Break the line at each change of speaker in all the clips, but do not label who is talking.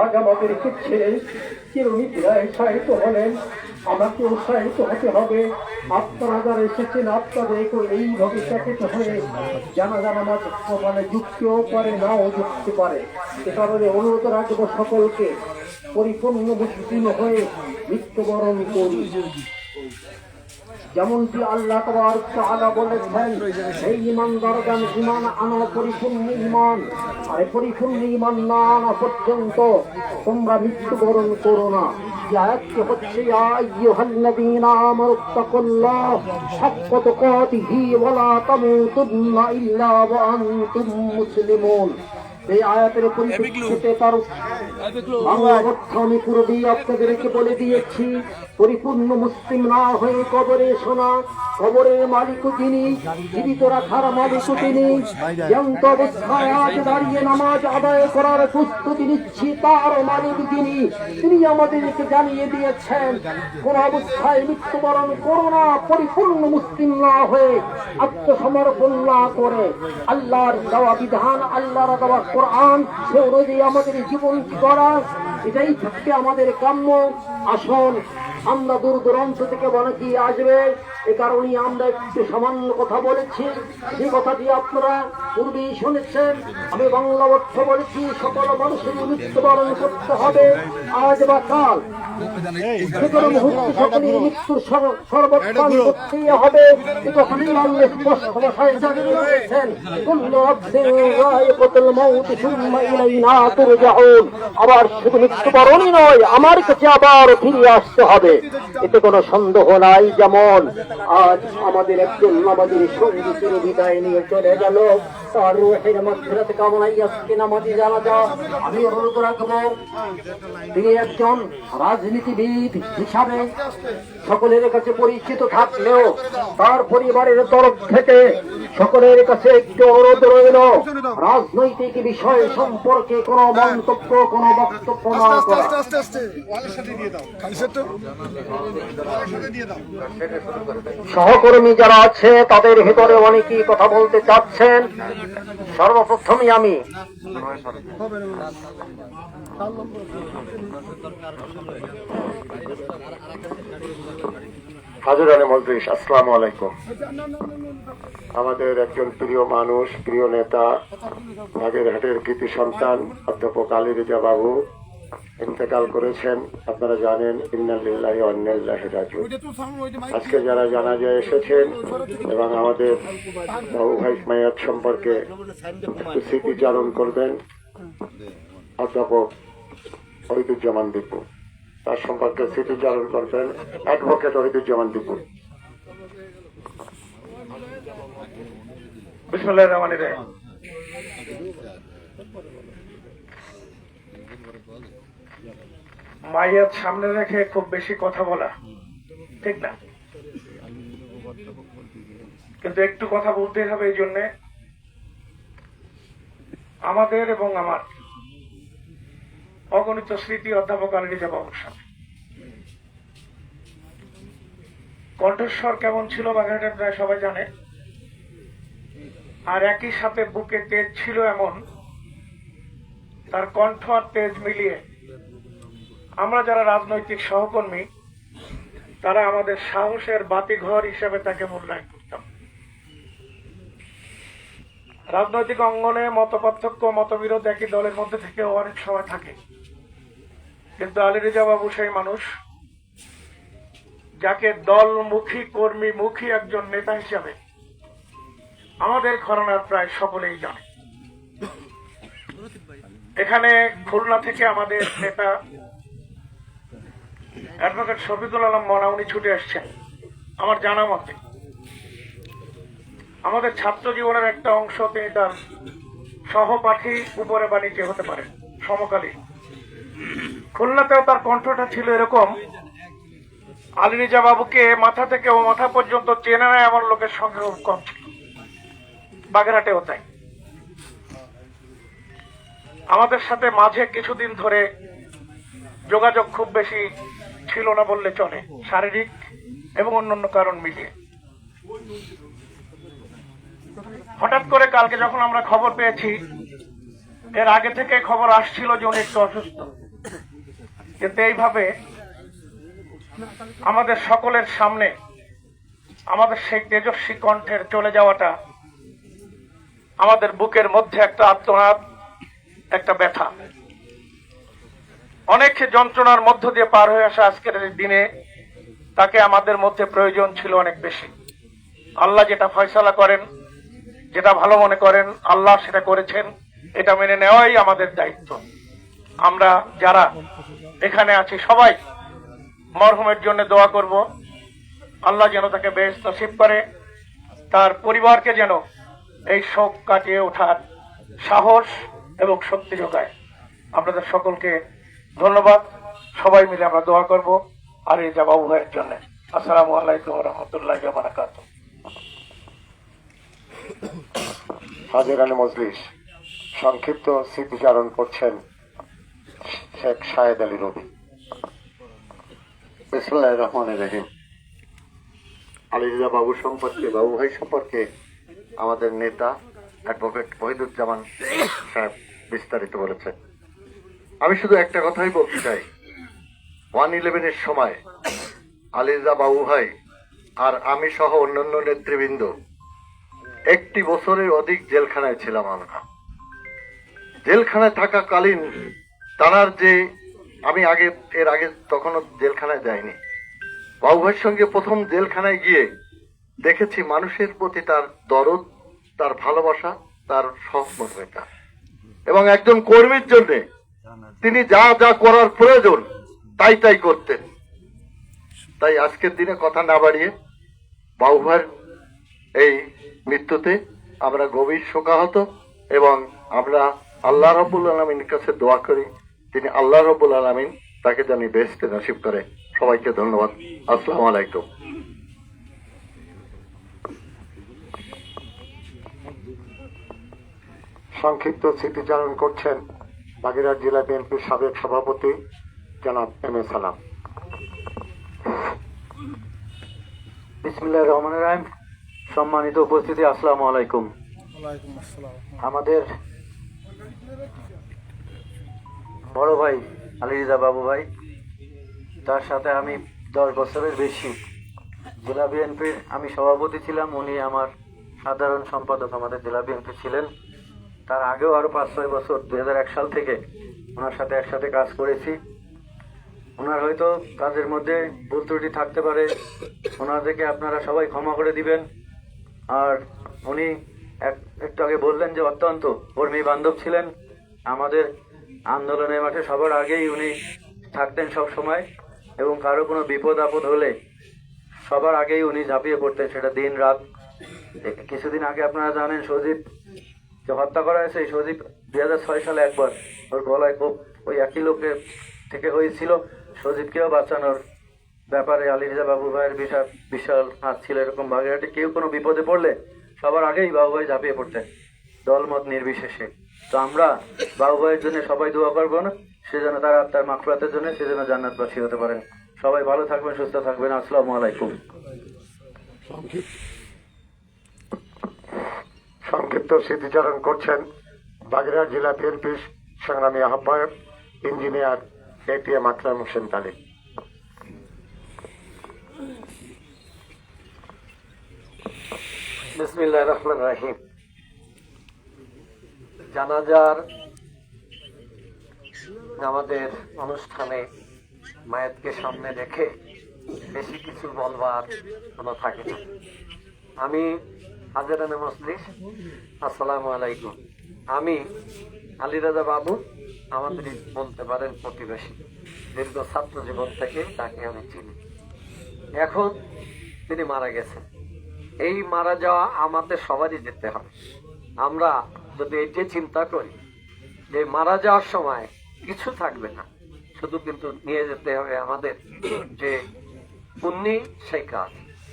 আজ আমাদের ছেড়ে চিরনিদ্রায় উৎসাহিত হলেন। আমাকে উৎসাহিত হতে হবে। আপনারা যারা এসেছেন আপনাদেরকে এইভাবে চাপিত হয়ে জানা জানা মাছ মানে যুক্তিও পারে, নাও যুক্তি পারে। এ কারণে অনুরোধ রাখব সকলকে, পরিপূর্ণ হয়ে মৃত্যুবরণ করি যেমনটি আল্লাহ তোমার তাআলা বলেছেন এই ইমানদারগণ ইমান আনা পরিপূর্ণ ইমান, আর পরিপূর্ণ ইমান না আনা পর্যন্ত তোমরা মৃত্যুবরণ করো না। আয়াতটি হচ্ছে, ইয়া আইয়ুহাল্লাযীনা আমানু তাকুল্লাহ হাক্কা তুকাতিহি মুসলিমুন। এই আয়াতের পরিপ্রেক্ষিতে তার অর্থ আমি পুরো দিয়ে আপনাদেরকে বলে দিয়েছি। পরিপূর্ণ মুসলিম না হয়ে কবরে শোনা। কবরের মালিক যিনি, জীবিত রাখার মালিক তিনি। জ্ঞান্ত অবস্থায় আজ দাঁড়িয়ে নামাজ আদায় করার প্রস্তুতি নিচ্ছি তার মালিক যিনি। তিনি আমাদেরকে জানিয়ে দিয়েছেন, কোন অবস্থায় মৃত্যুবরণ করোনা পরিপূর্ণ মুসলিম না হয়ে আত্মসমর্পণ না করে। আল্লাহর দেওয়া বিধান, আল্লাহর দেওয়া কোরআন সে অনুযায়ী আমাদের জীবন গড়া এটাই থাকবে আমাদের কাম্য আসন। আমরা দূর দূরান্ত থেকে অনেকেই আসবে? এ কারণে আমরা একটু সামান্য কথা বলেছি। যে কথাটি আপনারা পূর্বেই শুনেছেন, আমি বাংলা অর্থ বলেছি, সকল মানুষের মৃত্যুবরণ করতে হবে আজ বা কাল। যে হবে। এ আবার শুধু মৃত্যুবরণই নয়, আমার কাছে আবার ফিরে আসতে হবে। এতে কোনো সন্দেহ নাই, যেমন আজ আমাদের একজন আমাদের সঙ্গীতের বিদায় নিয়ে চলে গেল। তার রুহের আজকে নামাজি আমি অনুরোধ রাখব তিনি একজন রাজনীতিবিদ হিসাবে সকলের কাছে পরিচিত থাকলেও তার পরিবারের তরফ থেকে সকলের কাছে একটি অনুরোধ রইল। রাজনৈতিক বিষয় সম্পর্কে কোনো মন্তব্য কোনো বক্তব্য না করা। সহকর্মী যারা আছে তাদের ভেতরে অনেকেই কথা বলতে চাচ্ছেন। সর্বপ্রথমে আমি
হাজির আলী মন্ত্রী, আসসালামু আলাইকুম। আমাদের একজন প্রিয় মানুষ, প্রিয় নেতা বাগেরহাটের কৃতি সন্তান, অধ্যাপক আলী রেজা বাবু ইন্তেকাল করেছেন, আপনারা জানেন ইন্নাল্লিল্লাহি ওয়া ইন্না ইলাইহি রাজিউন।
ওইটা তো সামনে ওইটা মাইক
আজকে যারা জানাজায় এসেছেন এবং আমাদের বাবু ভাই মায়াত সম্পর্কে একটু স্মৃতিচারণ করবেন, অধ্যাপক ঐদুজ্জামান দীপু। তার সম্পর্কে স্মৃতিচারণ করবেন, অ্যাডভোকেট ঐদুজ্জামান দীপু।
বিসমুল্লাহ রহমান রহিম। মাইয়াত সামনে রেখে খুব বেশি কথা বলা। ঠিক না? কিন্তু একটু কথা বলতে হবে এই জন্যে। আমাদের এবং আমার অগণিত স্মৃতি অধ্যাপক আলী বাবুর সাথে। কণ্ঠস্বর কেমন ছিল বাগেরহাটের প্রায় সবাই জানে। আর একই সাথে বুকে তেজ ছিল এমন, তার কণ্ঠ আর তেজ মিলিয়ে আমরা যারা রাজনৈতিক সহকর্মী, তারা আমাদের সাহসের বাতিঘর হিসেবে তাকে মূল্যায়ন করতাম। রাজনৈতিক অঙ্গনে মত পার্থক্য মতবিরোধ একই দলের মধ্যে থেকে অনেক সময় থাকে। কিন্তু আলী রেজা বাবু সেই মানুষ যাকে দলমুখী কর্মী মুখী একজন নেতা হিসাবে আমাদের ঘরানার প্রায় সকলেই জানে। এখানে খুলনা থেকে আমাদের নেতা অ্যাডভোকেট শফিকুল আলম মনা, উনি ছুটে আসছেন আমার জানা মতে, আমাদের ছাত্র জীবনের একটা অংশ তিনি তার সহপাঠী উপরে বা নিচে হতে পারেন, সমকালীন। খুলনাতেও তার কণ্ঠটা ছিল এরকম আলী রিজা বাবুকে মাথা থেকে ও মাথা পর্যন্ত চেনে নেয় আমার লোকের সঙ্গে খুব কম ছিল। বাগেরহাটেও তাই। আমাদের সাথে মাঝে কিছুদিন ধরে যোগাযোগ খুব বেশি ছিল না বললে চলে, শারীরিক এবং অন্যান্য কারণ মিলিয়ে। হঠাৎ করে কালকে যখন আমরা খবর পেয়েছি, এর আগে থেকে খবর আসছিল যে উনি একটু অসুস্থ। কিন্তু এইভাবে আমাদের সকলের সামনে, আমাদের সেই তেজস্বী কণ্ঠের চলে যাওয়াটা আমাদের বুকের মধ্যে একটা আত্মনাদ, একটা ব্যথা। অনেক যন্ত্রণার মধ্য দিয়ে পার হয়ে আসা আজকের দিনে তাকে আমাদের মধ্যে প্রয়োজন ছিল অনেক বেশি। আল্লাহ যেটা ফয়সালা করেন, যেটা ভালো মনে করেন, আল্লাহ সেটা করেছেন, এটা মেনে নেওয়াই আমাদের দায়িত্ব। আমরা যারা এখানে আছি সবাই মরহুমের জন্য দোয়া করব। আল্লাহ যেন তাকে বেশ নসিব করে, তার পরিবারকে যেন এই শোক কাটিয়ে ওঠার সাহস এবং শক্তি যোগায়। আপনাদের সকলকে ধন্যবাদ। সবাই মিলে আমরা দোয়া করব আর এই বাবু ভাইয়ের জন্য। আসসালামু আলাইকুম রহমতুল্লাহ বারাকাত
হাজিরানে মজলিস, সংক্ষিপ্ত স্মৃতিচারণ করছেন শেখ শাহেদ আলী রবি। বিসমুল্লাহ রহমান রহিম। আলিজা বাবু সম্পর্কে, বাবু ভাই সম্পর্কে আমাদের নেতা অ্যাডভোকেট ওহিদুজ্জামান সাহেব বিস্তারিত বলেছেন। আমি শুধু একটা কথাই বলতে চাই। ওয়ান ইলেভেনের সময় আলিজা বাবু ভাই আর আমি সহ অন্যান্য নেতৃবৃন্দ একটি বছরের অধিক জেলখানায় ছিলাম আমরা। জেলখানায় থাকাকালীন তারার যে আমি আগে, এর আগে তখনও জেলখানায় যাইনি। বাবু ভাইয়ের সঙ্গে প্রথম জেলখানায় গিয়ে দেখেছি মানুষের প্রতি তার দরদ, তার ভালোবাসা, তার সহমর্মিতা এবং একজন কর্মীর জন্য তিনি যা যা করার প্রয়োজন, তাই তাই করতেন। তাই আজকের দিনে কথা না বাড়িয়ে বাবু ভাইয়ের এই মৃত্যুতে আমরা গভীর শোকাহত এবং আমরা আল্লাহ রব্বুল আলমিনের কাছে দোয়া করি। তিনি আল্লাহ রব্বুল আলমিন তাকে জানি বেস্তে নসিব করে। সবাইকে ধন্যবাদ। আসসালাম আলাইকুম। সংক্ষিপ্ত স্মৃতিচারণ করছেন বাগেরহাট জেলা বিএনপির সাবেক সভাপতি জনাব এম এ সালাম।
বিসমিল্লাহ রহমান রাহিম। সম্মানিত উপস্থিতি আসসালামু আলাইকুম। আমাদের বড় ভাই আলী রিজা বাবু ভাই তার সাথে আমি দশ বছরের বেশি জেলা বিএনপির আমি সভাপতি ছিলাম। উনি আমার সাধারণ সম্পাদক আমাদের জেলা বিএনপি ছিলেন। তার আগেও আরও পাঁচ, ছয় বছর দু হাজার এক সাল থেকে ওনার সাথে একসাথে কাজ করেছি। ওনার হয়তো কাজের মধ্যে ভুল ত্রুটি থাকতে পারে। ওনাদেরকে আপনারা সবাই ক্ষমা করে দিবেন। আর উনি এক- একটু আগে বললেন যে অত্যন্ত কর্মী বান্ধব ছিলেন। আমাদের আন্দোলনের মাঠে সবার আগেই উনি থাকতেন সব সময় এবং কারও কোনো বিপদ আপদ হলে সবার আগেই উনি ঝাঁপিয়ে পড়তেন সেটা দিন রাত কিছুদিন আগে আপনারা জানেন সজীব যে হত্যা করা হয়েছে এই সজীব দুই হাজার ছয় সালে একবার। ওর গলায় খুব ওই একই লোকের থেকে হয়েছিল সজীবকেও বাঁচানোর ব্যাপারে আলী রিজা বাবু ভাইয়ের বিশাল বিশাল হাত ছিল এরকম বাগেরহাটে। কেউ কোনো বিপদে পড়লে সবার আগেই বাবু ভাই ঝাঁপিয়ে পড়তেন। দলমত নির্বিশেষে। তো আমরা বাবু ভাইয়ের জন্য সবাই দোয়া করব না, সে যেন তার আত্মার মাকফরাতের জন্য সে যেন জান্নাতবাসী হতে পারেন সবাই ভালো থাকবেন, সুস্থ থাকবেন। আসসালামু আলাইকুম।
সংক্ষিপ্ত স্মৃতিচারণ করছেন বাগেরহাট জেলা বিএনপির সংগ্রামী আহ্বায়ক ইঞ্জিনিয়ার এটিএম আকরাম হোসেন তালিক
বিসমিল্লাহ রহমান রাহিম। জানাজার আমাদের অনুষ্ঠানে মায়েতকে সামনে রেখে বেশি কিছু বলবার কোনো থাকে না। আমি হাজারানে মসলিস আসসালামু আলাইকুম। আমি আলী রাজা বাবু, আমাদের বলতে পারেন প্রতিবেশী। দীর্ঘ ছাত্র জীবন থেকে তাকে আমি চিনি। এখন তিনি মারা গেছেন। এই মারা যাওয়া আমাদের সবারই যেতে হবে। আমরা যদি এটি চিন্তা করি যে মারা যাওয়ার সময় কিছু থাকবে না, শুধু কিন্তু নিয়ে যেতে হবে আমাদের যে পুণ্যি সেই কাজ।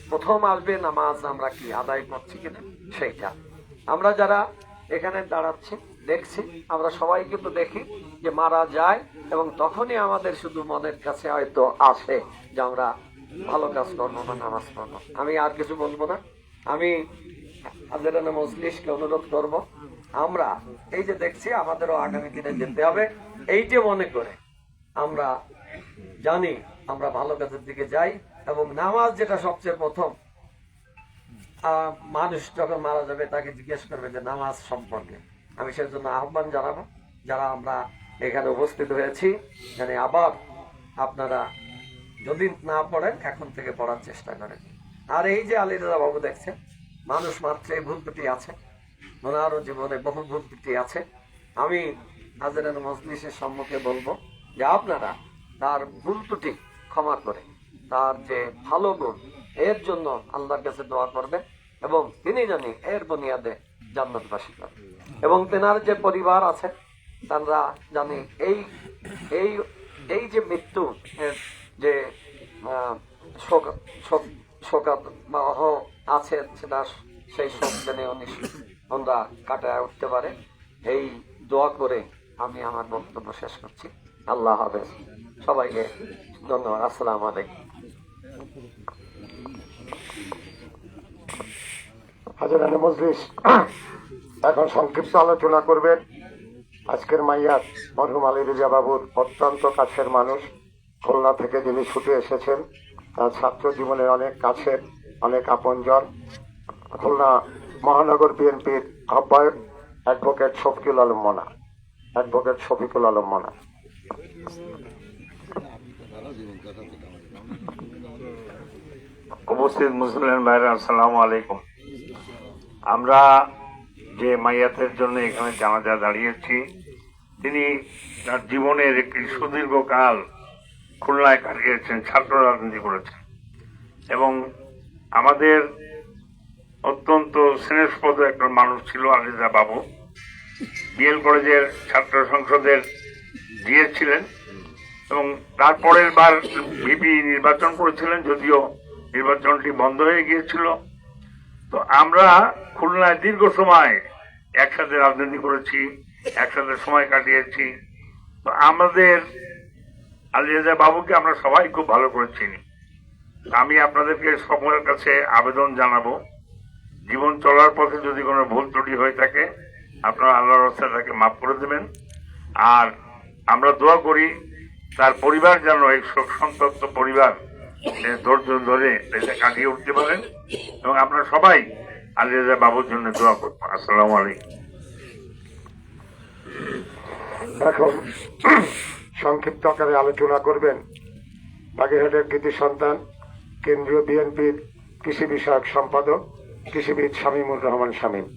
প্রথম আসবে নামাজ আমরা কি আদায় করছি কিনা? সেইটা। আমরা যারা এখানে দাঁড়াচ্ছি, দেখছি, আমরা সবাই কিন্তু দেখি যে মারা যায় এবং তখনই আমাদের শুধু মনের কাছে হয়তো আসে যে আমরা ভালো কাজ করব বা নামাজ পড়ব। আমি আর কিছু বলব না। আমি হাজারানা মজলিসকে অনুরোধ করব।
আমরা এই যে দেখছি, আমাদেরও আগামী দিনে যেতে হবে। এই যে মনে করে আমরা জানি আমরা ভালো কাজের দিকে যাই এবং নামাজ যেটা সবচেয়ে প্রথম মানুষ যখন মারা যাবে তাকে জিজ্ঞেস করবে যে নামাজ সম্পর্কে। আমি সেজন্য আহ্বান জানাব, যারা আমরা এখানে উপস্থিত হয়েছি মানে আবার আপনারা যদি না পড়েন, এখন থেকে পড়ার চেষ্টা করেন। আর এই যে আলিদাদা বাবু দেখছেন, মানুষ মাত্র এই ভুল ত্রুটি আছে, ওনারও জীবনে বহু ভুল ত্রুটি আছে। আমি হাজারের মজলিসের সম্মুখে বলব যে আপনারা তার ভুল ত্রুটি ক্ষমা করে। তার যে ভালো গুণ এর জন্য আল্লাহর কাছে দোয়া করবে এবং তিনি জানি এর বুনিয়াদে জান্নাতবাসী করবে এবং তেনার যে পরিবার আছে, তারা জানি এই এই এই যে মৃত্যু যে শোক শোক, শোকাত আছে, সেটা সেই শোক যেন উনি আমরা কাটায় উঠতে পারে, এই দোয়া করে আমি আমার বক্তব্য শেষ করছি। আল্লাহ হাফেজ। সবাইকে ধন্যবাদ, আসসালামু আলাইকুম।
এখন সংক্ষিপ্ত আলোচনা করবেন। আজকের মাইয়াত মরহুম আলী রিজা বাবুর অত্যন্ত কাছের মানুষ, খুলনা থেকে যিনি ছুটে এসেছেন, তার ছাত্র জীবনের অনেক কাছের, অনেক আপনজন। খুলনা মহানগর বিএনপির আহ্বায়ক অ্যাডভোকেট শফিকুল আলম মনা, অ্যাডভোকেট শফিকুল আলম মনা।
উপস্থিত মুসলিম ভাইরা, আসসালামু আলাইকুম। আমরা যে মাইয়াতের জন্য এখানে জানাজা দাঁড়িয়েছি, তিনি তার জীবনের একটি সুদীর্ঘ কাল খুলনায় কাটিয়েছেন, ছাত্র রাজনীতি করেছেন। এবং আমাদের অত্যন্ত স্নেহস্পদ একটা মানুষ ছিল আলিদা বাবু। বিএল কলেজের ছাত্র সংসদের জিএস ছিলেন এবং তারপরের বার ভিপি নির্বাচন করেছিলেন, যদিও নির্বাচনটি বন্ধ হয়ে গিয়েছিল। তো আমরা খুলনায় দীর্ঘ সময় একসাথে রাজনীতি করেছি, একসাথে সময় কাটিয়েছি। তো আমাদের আলিয়াজা বাবুকে আমরা সবাই খুব ভালো করে চিনি। আমি আপনাদেরকে সকলের কাছে আবেদন জানাব, জীবন চলার পথে যদি কোনো ভুল ত্রুটি হয়ে থাকে, আপনারা আল্লাহর রাস্তায় তাকে মাফ করে দেবেন। আর আমরা দোয়া করি, তার পরিবার যেন এই শোক সন্তপ্ত পরিবার ধৈর্য ধরে এটা কাটিয়ে উঠতে পারেন এবং আপনারা সবাই আলিয়া বাবুর জন্য দোয়া করব আসসালামু আলাইকুম।
এখন সংক্ষিপ্ত আকারে আলোচনা করবেন। বাগেরহাটের কৃতি সন্তান কেন্দ্রীয় বিএনপির কৃষি বিষয়ক সম্পাদক কৃষিবিদ শামীমুর রহমান শামীম।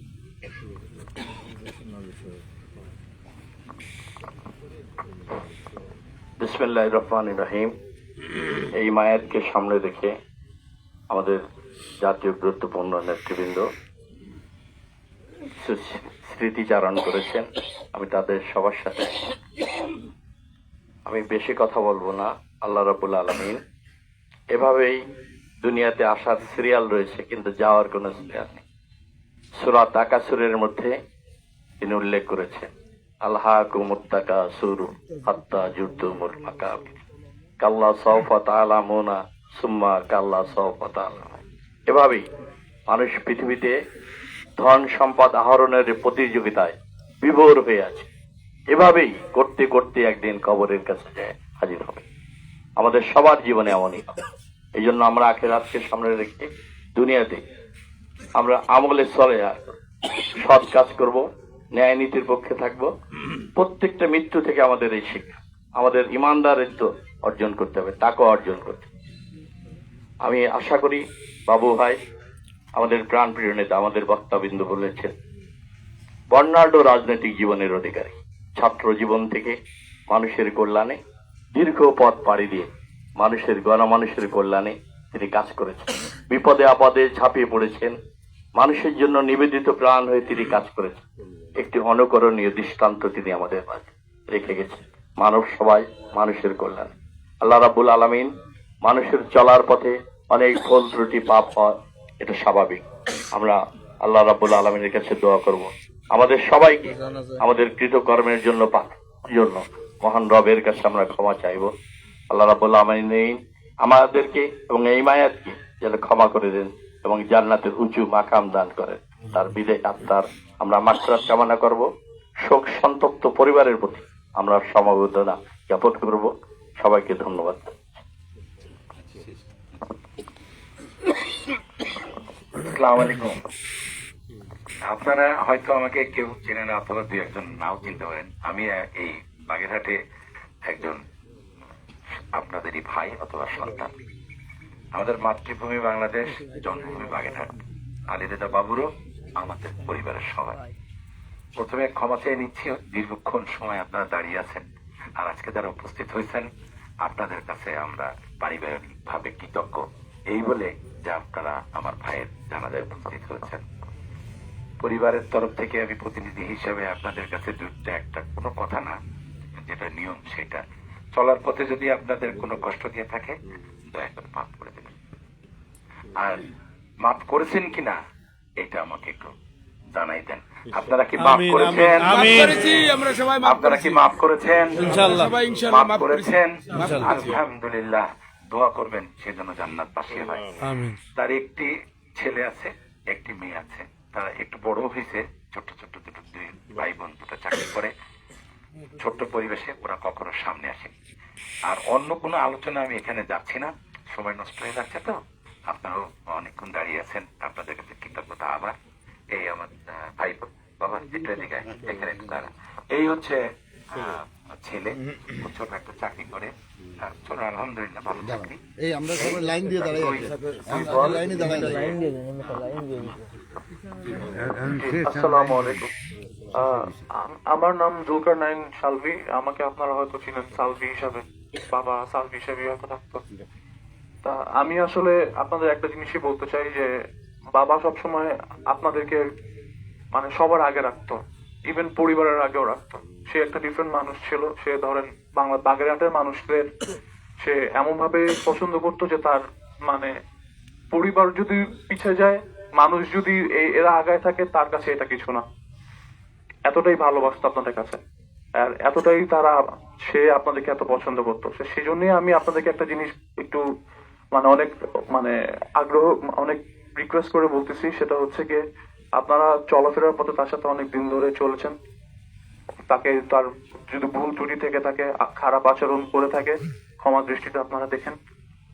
বিসমিল্লাহ রহমান রাহিম। এই মায়াতকে সামনে রেখে আমাদের জাতীয় গুরুত্বপূর্ণ নেতৃবৃন্দ স্মৃতিচারণ করেছেন। আমি তাদের সবার সাথে। আমি বেশি কথা বলব না। আল্লাহ রাবুল আলমিন এভাবেই দুনিয়াতে আসার সিরিয়াল রয়েছে, কিন্তু যাওয়ার কোনো সিরিয়াল নেই। সুরাত আকাসুরের মধ্যে তিনি উল্লেখ করেছেন আল্লাহ কুমুত্তাকা সুরু হাত্তা জুদ্দুমুল মাকাবির। কাল্লা সৌফা তালামুনা সুম্মা কাল্লা সৌফা তালাম এভাবেই মানুষ পৃথিবীতে ধন সম্পদ আহরণের প্রতিযোগিতায় বিভোর হয়ে আছে। এভাবেই করতে করতে একদিন কবরের কাছে যায়, হাজির হবে। আমাদের সবার জীবনে এমনই হবে। এই জন্য আমরা আখের আজকে সামনে রেখে দুনিয়াতে আমরা আমলে চলে সৎ কাজ করব, ন্যায় নীতির পক্ষে থাকব। প্রত্যেকটা মৃত্যু থেকে আমাদের এই শিক্ষা, আমাদের ইমানদারিত্ব অর্জন করতে হবে, তাকে অর্জন করতে আমি আশা করি বাবু ভাই, আমাদের প্রাণপ্রিয় নেতা, আমাদের বক্তাবিন্দু বলেছেন, বর্ণাঢ্য রাজনৈতিক জীবনের অধিকারী, ছাত্র জীবন থেকে মানুষের কল্যাণে, দীর্ঘ পথ পাড়ি দিয়ে মানুষের, গণমানুষের কল্যাণে তিনি কাজ করেছেন। বিপদে আপদে ঝাঁপিয়ে পড়েছেন, মানুষের জন্য নিবেদিত প্রাণ হয়ে তিনি কাজ করেছেন। একটি অনুকরণীয় দৃষ্টান্ত তিনি আমাদের মাঝে রেখে গেছেন। মানব সবাই মানুষের কল্যাণে। আল্লাহ রাবুল আলমিন মানুষের চলার পথে অনেক ভুল ত্রুটি, পাপ হয়, এটা স্বাভাবিক। আমরা আল্লাহ রাবুল আলমিনের কাছে দোয়া করব। আমাদের সবাইকে আমাদের কৃতকর্মের জন্য পাক, জন্য মহান রবের কাছে আমরা ক্ষমা চাইব। আল্লাহ রাবুল আলমিন আমাদেরকে এবং এই মায়াতকে যেন ক্ষমা করে দেন এবং জান্নাতের উঁচু মাকাম দান করেন। তার বিদায় আত্মার আমরা মাত্রাত কামনা করব। শোক সন্তপ্ত পরিবারের প্রতি আমরা সমবেদনা জ্ঞাপন করব। সবাইকে ধন্যবাদ।
আপনারা হয়তো আমাকে কেউ চেনেন অথবা দুই একজন নাও চিনতে পারেন। আমি এই বাগেরহাটে একজন, আপনাদেরই ভাই অথবা সন্তান। আমাদের মাতৃভূমি বাংলাদেশ, জন্মভূমি বাগেরহাট। আলিরেদা বাবুরও আমাদের পরিবারের সবাই। প্রথমে ক্ষমা চেয়ে নিচ্ছি। দীর্ঘক্ষণ সময় আপনারা দাঁড়িয়ে আছেন আর আজকে যারা উপস্থিত হয়েছেন আপনাদের কাছে আমরা পারিবারিক ভাবে কৃতজ্ঞ। এই বলে যে আপনারা আমার ভাইয়ের জানাজায় উপস্থিত হয়েছেন। পরিবারের তরফ থেকে আমি প্রতিনিধি হিসেবে আপনাদের কাছে দুটা একটা কোনো কথা না, যেটা নিয়ম সেটা। চলার পথে যদি আপনাদের কোনো কষ্ট দিয়ে থাকে, দয়া করে মাফ করে দেবেন। আর মাফ করেছেন কিনা, এটা আমাকে একটু জানাই দেন। আপনারা কি মাফ করেছেন? আপনারা কি মাফ করেছেন? মাফ করেছেন? আলহামদুলিল্লাহ। দোয়া করবেন সেজন্য জান্নাত পাশে হয়। তার একটি ছেলে আছে একটি মেয়ে আছে। তারা একটু বড় হয়েছে ছোট্ট ছোট্ট দুটো দুই ভাই বোন দুটো চাকরি করে। ছোট্ট পরিবেশে ওরা কখনো সামনে আসে। আর অন্য কোনো আলোচনা আমি এখানে যাচ্ছি না। সময় নষ্ট হয়ে যাচ্ছে তো। আপনারাও অনেকক্ষণ দাঁড়িয়ে আছেন। আপনাদের কাছে কৃতজ্ঞতা আবার। এই আমার ভাই বাবা এদিকে এখানে দাঁড়া। এই হচ্ছে ছেলে। ছোট একটা চাকরি করে। ছোট আলহামদুলিল্লাহ ভালো চাকরি।
এই আমরা সবাই লাইন দিয়ে দাঁড়াই
বল,
লাইনে দাঁড়াই।
আসসালামু আলাইকুম। আহ, আমার নাম জুলকার নাইন সালভি। আমাকে আপনারা হয়তো চিনেন সালভি হিসাবে। বাবা সালভি হিসাবে হয়তো থাকতো। তা আমি আসলে আপনাদের একটা জিনিসই বলতে চাই যে বাবা সবসময় আপনাদেরকে মানে সবার আগে রাখতো। ইভেন পরিবারের আগেও রাখতো। সে একটা ডিফারেন্ট মানুষ ছিল। সে ধরেন বাংলা বাগেরহাটের মানুষদের সে এমন ভাবে পছন্দ করতো যে তার মানে পরিবার যদি পিছিয়ে যায়, মানুষ যদি এরা আগায় থাকে, তার কাছে এটা কিছু না। এতটাই ভালোবাসতো আপনাদের কাছে। আর এতটাই তারা সে আপনাদেরকে এত পছন্দ করতো। সেই জন্যই আমি আপনাদেরকে একটা জিনিস একটু মানে অনেক মানে আগ্রহ অনেক রিকোয়েস্ট করে বলতেছি, সেটা হচ্ছে গিয়ে আপনারা চলাফেরার পথে তার সাথে অনেক দিন ধরে চলেছেন। তাকে তার যদি ভুল ত্রুটি থেকে থাকে, খারাপ আচরণ করে থাকে, ক্ষমা দৃষ্টিতে আপনারা দেখেন।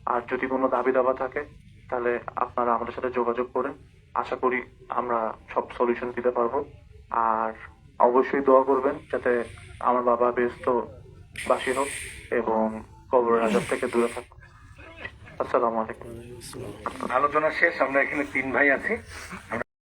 আর যদি কোনো দাবি দাবা থাকে, তাহলে আপনারা আমাদের সাথে যোগাযোগ করেন। আশা করি আমরা সব সলিউশন দিতে পারব। আর অবশ্যই দোয়া করবেন যাতে আমার বাবা ব্যস্ত বাসী হোক এবং কবরের আজাব থেকে দূরে থাকুক। আসসালামু আলাইকুম।
আলোচনা শেষ আমরা এখানে তিন ভাই আছি।